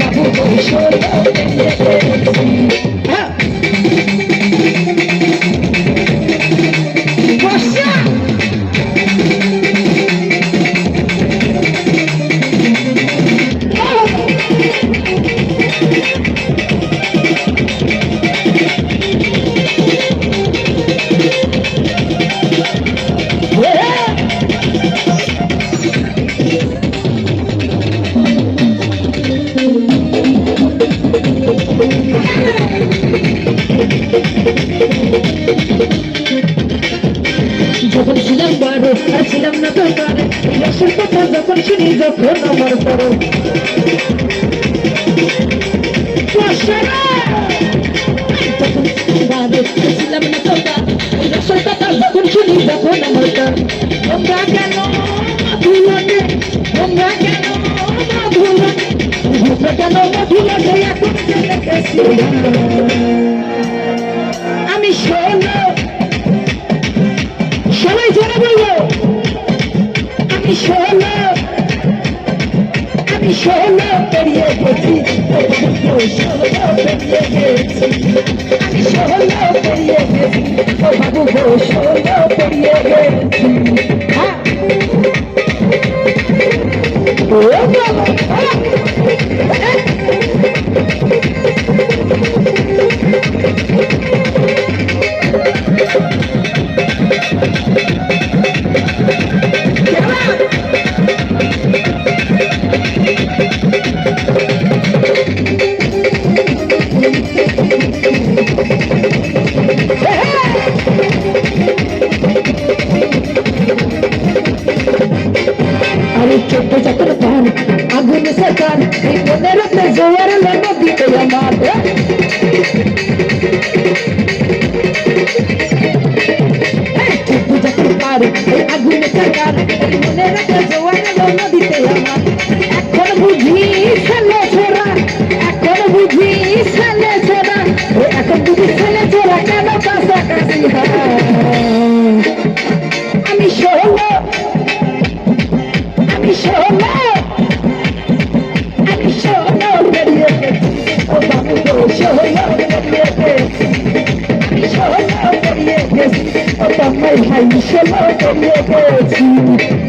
ও আর ছিলাম না তো কারে রসের কথা যখন শুনি যখন আমার বড় যখন বাড়ে ছিলাম না তো কারে রসের কথা যখন শুনি যখন আমার কার তোমরা কেন মধুলনে তোমরা কেন মধুলনে তোমরা কেন মধুলনে এখন চলে গেছি আমি ষোলো আমি ষোলো পেরিয়ে গেছি ষোলো পেরিয়ে গেছি। আমি ষোলো পেরিয়ে গেছি ষোলো পেরিয়ে এই আগুন এই মনে রাখতে জোয়ার লাগো দিতে আমার। এখন বুঝি ছেলে ছোড়া, এখন বুঝি ছেলে ছোড়া এখন বুঝি ছেলে ভাই ষোলো বেরিয়ে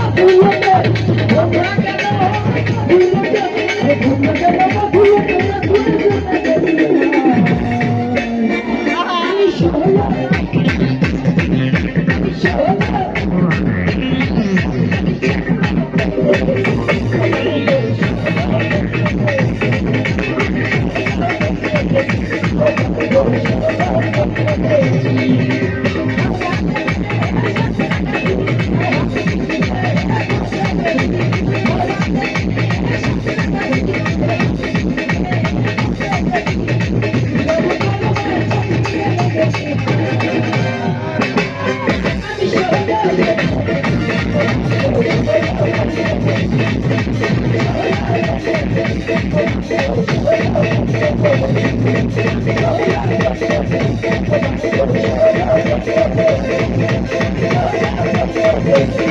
আমি ষোলো